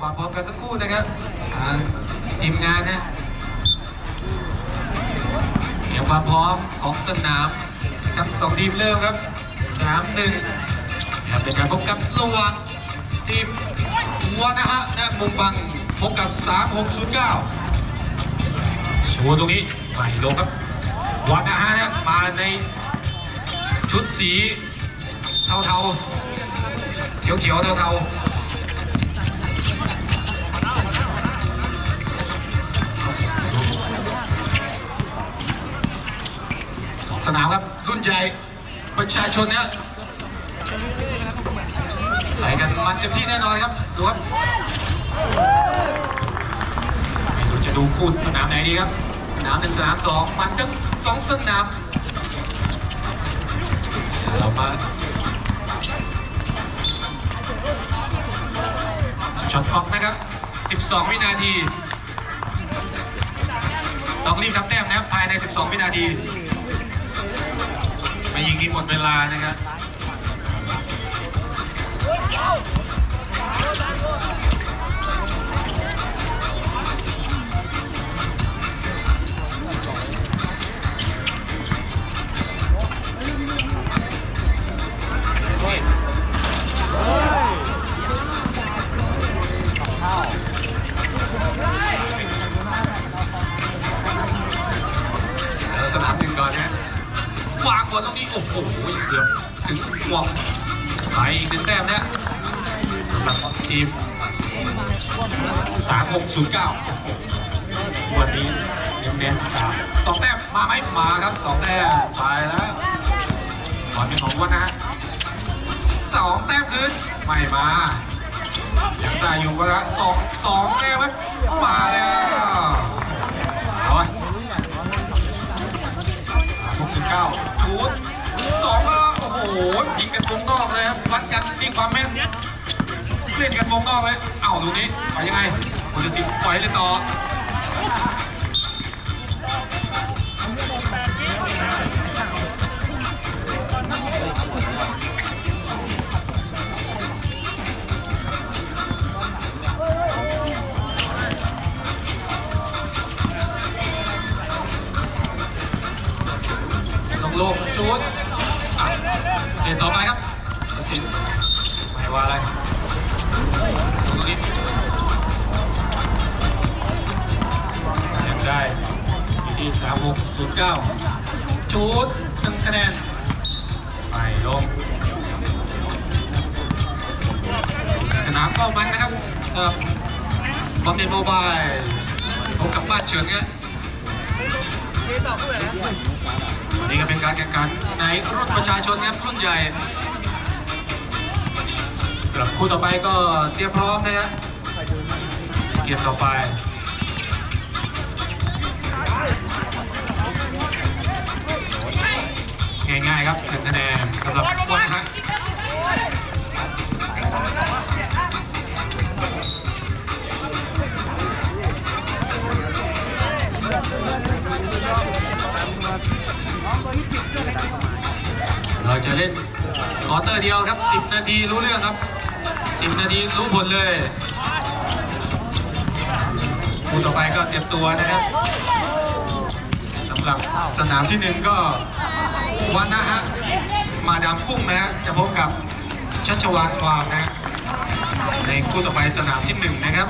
ความพร้อมกันสักครู่นะครับทีมงานนะเตรียมความพร้อมของสนามทั้งสองทีมเริ่มครับสนามหนึ่งนะเป็นการพบกันระหว่างทีมวัวนะฮะและมุมบังพบกับ 3609ชูตรงนี้ไม่ลงครับวัดนะฮะนะมาในชุดสีเทาๆเขียวเขียวๆเทาๆ สนามครับ รุ่นใหญ่ประชาชนเนี่ยใส่กันมันเต็มที่แน่นอนครับ ดูครับไม่รู้จะดูคู่สนามไหนดีครับ สนามหนึ่งสนามสองมันทั้งสองสนาม เรามาช็อตคล็อกนะครับ 12 วินาที ต้องรีบทำแต้มนะครับภายใน 12 วินาที ยิงที่หมดเวลานะครับ ทีม 3609 วันนี้เน้นๆสามสองแต้มมาไหมมาครับสองแต้มไปแล้วบอเป็นของวัดนะฮะสองแต้มคืนไม่มายังได้อยู่วะละสองสองแต้มไหมมาแล้วเอาไว้หกสิบเก้าชูดสองก็โอ้โหยิงกันวงนอกเลยครับวัดกันที่ความแม่น เล่นกันวงนอกเลย เอ้าดูนี้ไปยังไงคุณจะสิบปล่อยเลยต่อลงโลชูดเล่นต่อไปครับสิไม่ว่าอะไร ได้อยู่ที่สามหกศูนย์เก้าชูดหนึ่งคะแนน ไปลง สนามก็มันนะครับสำหรับบอมเบนโมบายพบกับบ้านเฉินเนี่ยนนี้ก็เป็นการแข่งขันในรุ่นประชาชนครับรุ่นใหญ่สำหรับคู่ต่อไปก็เตรียมพร้อมนะฮะเกมต่อไป ครับหนึ่งคะแนนสำหรับวันนะฮะเราจะเล่นคอเตอร์เดียวครับ 10 นาทีรู้เรื่องครับ 10 นาทีรู้ผลเลยคู่ต่อไปก็เตรียมตัวนะครับสำหรับสนามที่หนึ่งก็ วันนะฮะ มาดามกุ้งนะฮะ จะพบกับชัชวานฟาร์มนะ ในคู่ต่อไปสนามที่หนึ่งนะครับ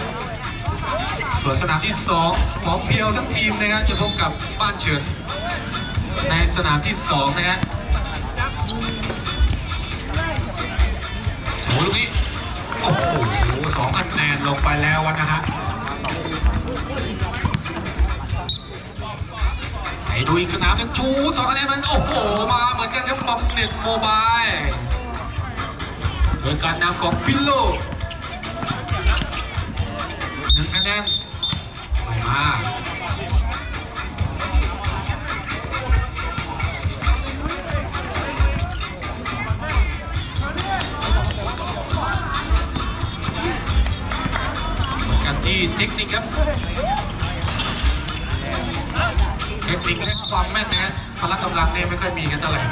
ส่วนสนามที่สองของเพียวทั้งทีมนะครับจะพบกับบ้านเฉินในสนามที่สองนะฮะโอ้โหลูกนี้โอ้โหสองคะแนนลงไปแล้ววันนะฮะ ดูอีกสนามหนึ่งชูสองคะแนนมันโอ้โหมาเหมือนกันครับบอมเน็ตโมบายโดยการนำของพิลโลหนึ่งคะแนนไปมาเหมือนกันที่เทคนิคครับ เทคนิคและความแม่นนะฮะพละกำลังเนี่ยไม่ค่อยมีกันเท่าไหร่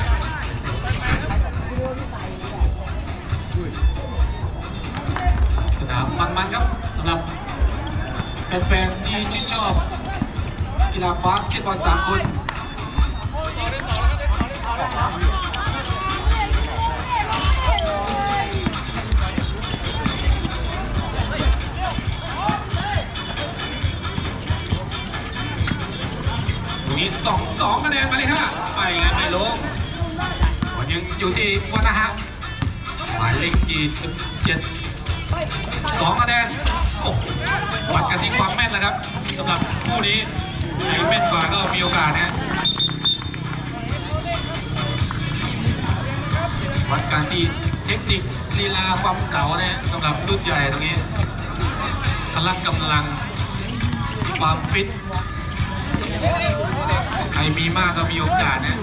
สนามมันๆครับสำหรับแฟนๆที่ชื่นชอบกีฬาบาสเกตบอลสามค 2คะแนนมาเลยค่ะไม่งั้นไม่ลงวันยังอยู่ที่วัฒนะฮะหมายเลขกี่สิบเจ็ดสองคะแนนโวัดกันที่ความแม่นแล้วครับสำหรับคู่นี้ใครแม่นกว่าก็มีโอกาสนะวัดการที่เทคนิคลีลาความเก่าเนี่ยสำหรับรุ่นใหญ่ตรงนี้พลังกำลังความฟิต ใครมีมากก็มีโอกาสนะ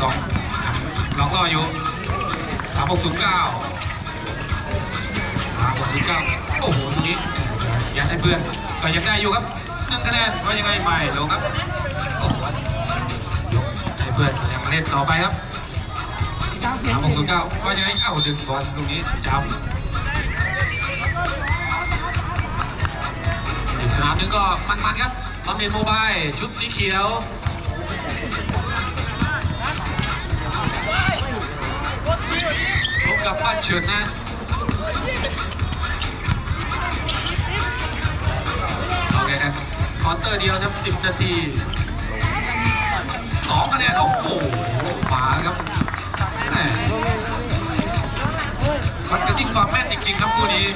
สองลองล่ออยู่สามหกศูนย์เก้าสามหกศูนย์เก้าโอ้โหทีนี้ยัดให้เพื่อนก็ยังได้อยู่ครับหนึ่งคะแนนว่ายังไงไม่ลงครับโอ้โหยกให้เพื่อนยังเล่นต่อไปครับสามหกศูนย์เก้าว่ายังไงเอ้าดึงบอลตรงนี้จำึงก็มันๆครับบำเหน็จโมบายชุดสีเขียวพบกับบ้านเฉินนะโอเคครับคอร์เตอร์เดียวนะ10 นาทีสองคะแนนโอ้โหมาครับแหมวัดกันที่ความแม่นจริงๆครับคู่นี้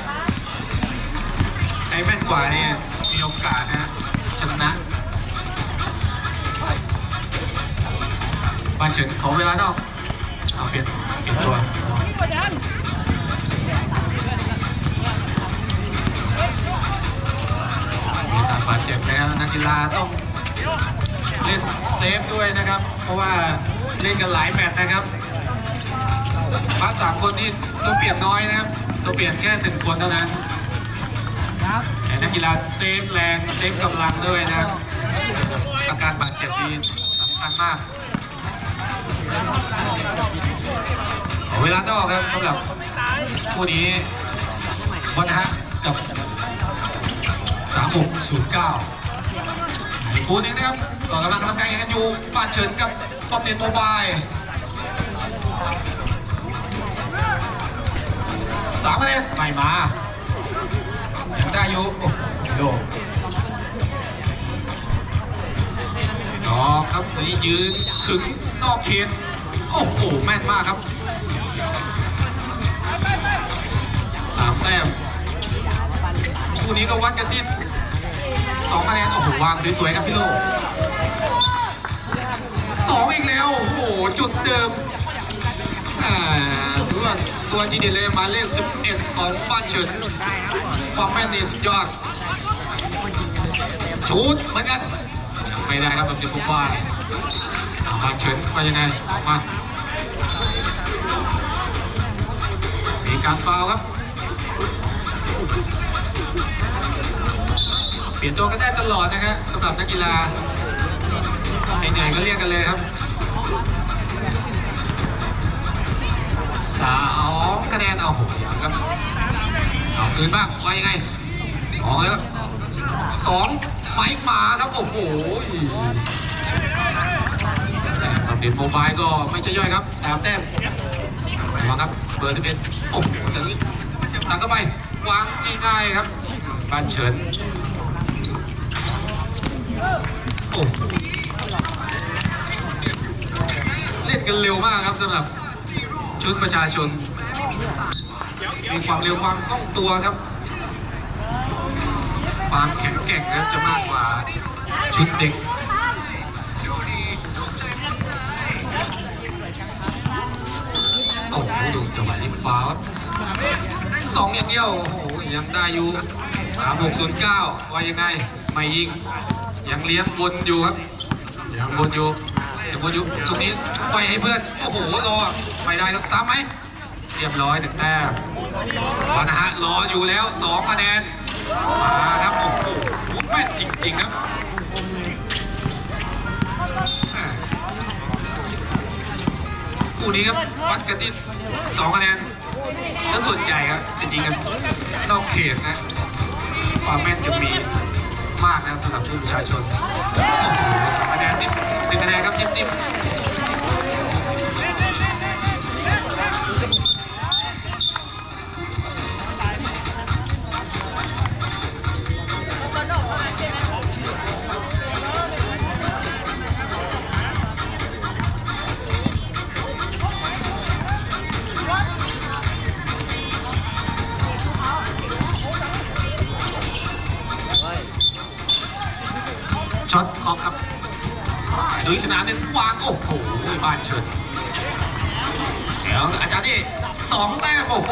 ไอ้แม่นกว่าเนี่ กาสนะชนะบานเฉินขอเวลานอกเอาเปลี่ยนเปลี่ยนตัวมีกาบาดเจ็บนะครับนักกีฬาต้องเล่นเซฟด้วยนะครับ เพราะว่าเล่นกันหลายแมตช์นะครับพาสามคนนี้ตัวเปลี่ยนน้อยนะครับตัวเปลี่ยนแค่หนึ่งคนเท่านั้น นักกีฬาเซฟแรงเซฟกำลังด้วยนะครับอาการบาดเจ็บนี่สำคัญมากขอเวลานอกครับสำหรับคู่นี้วัฒนะกับ3609อีกคู่นึงนะครับต่อกำลังทำการแข่งขันอยู่ปานเฉินกับปอมเนนโมบายสามคะแนนไม่มา ได้อยู่โอ้โอกครับตัวนี้ยืนถึงนอกเขตโอ้โหแม่นมากครับสามแต้มคู่นี้ก็วัดกันที่สองคะแนนโอ้โหวางสวยๆครับพี่โลกสองอีกแล้วโอ้โหจุดเดิมอ่าถือว่า ตัวที่เด่นเลยหมายเลข 11 ของบ้านเฉินความแม่นนี่สุดยอดชูดเหมือนกันยังไม่ได้ครับแบบนี้ผมว่าบ้านเฉินว่ายังไงมามีการฟาวล์ครับ เปลี่ยนตัวก็ได้ตลอดนะครับสำหรับนักกีฬาให้เหนื่อยก็เรียกกันเลยครับสอง คะแนนเอาโหยังครับเอาคืนบ้างว่ายังไงออกแล้วสองไม้หมาครับโอ้โหแต่สำเร็จโมบายก็ไม่ใช่ย่อยครับสามแต้มมาครับเบอร์ที่เป็นโอ้โหจากนี้ตังเข้าไปวางง่ายๆครับบานเฉินโอ้โหเล่นกันเร็วมากครับสำหรับชุดประชาชน มีความเร็วความคล่องตัวครับ ความแข็งแกร่งครับจะมากกว่าชุดเด็กโอ้โหดูจังหวะนี้ฟ้าวสองอย่างเดียวโอ้โหยังได้อยู่สามหกศูนย์เก้าว่ายังไงไม่ยิง ยังเลี้ยงบนอยู่ครับยังบนอยู่ยังบนอยู่ตรงนี้ไปให้เพื่อน โอ้โหรอไปได้ครับซ้ำไหม เรียบร้อยหนึ่งแต้มวานะฮะรออยู่แล้วสองคะแนน มาครับโอ้โหแม่นจริงๆครับคู่นี้ครับวัดกันที่สองคะแนนแล้วส่วนใหญ่ครับจะยิงกันนอกเขตนะความแม่นจะมีมากนะครับสำหรับทีมประชาชนโอ้โหสองคะแนนนิ่มหนึ่งคะแนนครับนิ่มนิ่ม บ้านเชิญเดี๋ยวอาจารย์นี่สองแต้มโอ้โห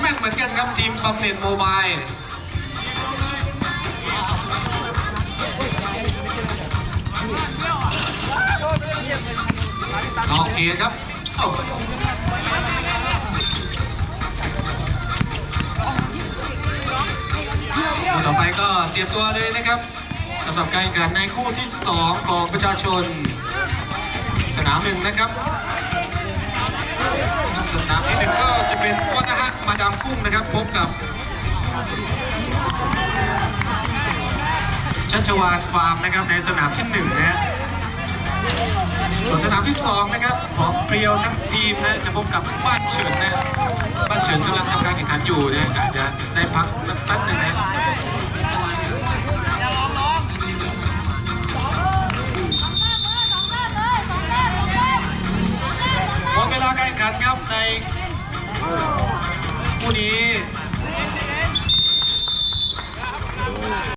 แม่นเหมือนกันครับทีมบำเหน็จโมบายออกเกียร์ครับโอ้ต่อไปก็เตรียมตัวเลยนะครับสำหรับการแข่งขันในคู่ที่ 2 ของประชาชน นามหนึ่งนะครับสนามที่หนึ่งก็จะเป็นวัฒนะฮะมาดามกุ้งนะครับพบกับชัชวานฟาร์มนะครับในสนามที่หนึ่งนะฮะส่วนสนามที่สองนะครับของเปรียวทั้งทีมนะจะพบกับบ้านเฉินนะบ้านเฉินกำลังทำการแข่งขันอยู่นะอาจจะได้พักสักแป๊บหนึ่งนะ เวลาการแข่งขันครับในคู่นี้